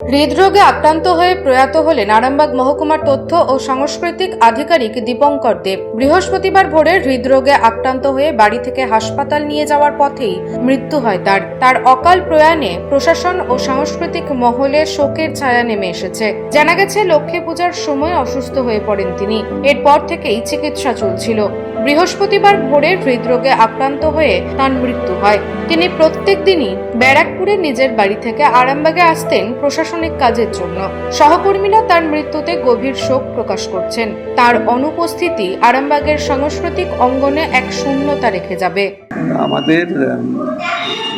হৃদরোগে আক্রান্ত হয়ে প্রয়াত হলেন আরামবাগ মহকুমার তথ্য ও সাংস্কৃতিক আধিকারিক দীপঙ্কর দেব। বৃহস্পতিবার ভোরে হৃদরোগে আক্রান্ত হয়ে বাড়ি থেকে হাসপাতাল নিয়ে যাওয়ার পথেই মৃত্যু হয় তার। তার অকাল প্রয়াণে প্রশাসন ও সাংস্কৃতিক মহলে শোকের ছায়া নেমে এসেছে। জানা গেছে, লক্ষ্মী পূজার সময় অসুস্থ হয়ে পড়েন তিনি। এরপর থেকেই চিকিৎসা চলছিল। বৃহস্পতিবার ভোরে হৃদরোগে আক্রান্ত হয়ে তার মৃত্যু হয়। তিনি প্রত্যেক দিনই ব্যারাকপুরে নিজের বাড়ি থেকে আরামবাগে আসতেন প্রশাসনিক কাজের জন্য। সহকর্মীরা তার মৃত্যুতে গভীর শোক প্রকাশ করছেন। তার অনুপস্থিতি আরামবাগের সাংস্কৃতিক অঙ্গনে এক শূন্যতা রেখে যাবে। আমাদের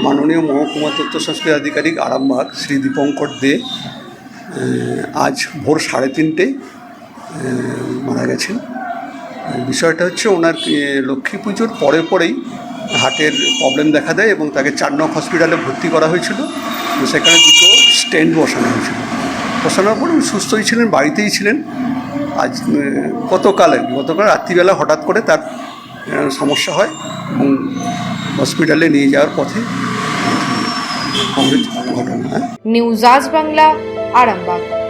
মাননীয় মহকুমা তথ্য সংস্কৃতি আধিকারিক আরামবাগ শ্রী দীপঙ্কর দে আজ ভোর সাড়ে তিনটে মারা গেছেন। বিষয়টা হচ্ছে ওনার লক্ষ্মী পুজোর পরে পরেই হার্টের প্রবলেম দেখা দেয় এবং তাকে চারনক হসপিটালে ভর্তি করা হয়েছিল। সেখানে দুটো স্ট্যান্ড বসানো হয়েছিল। বসানোর পর উনি সুস্থই ছিলেন, বাড়িতেই ছিলেন। আজ গতকাল আর গতকাল রাত্রিবেলা হঠাৎ করে তার সমস্যা হয় এবং হসপিটালে নিয়ে যাওয়ার পথে হ্যাঁ। নিউজ আজ বাংলা, আরামবাগ।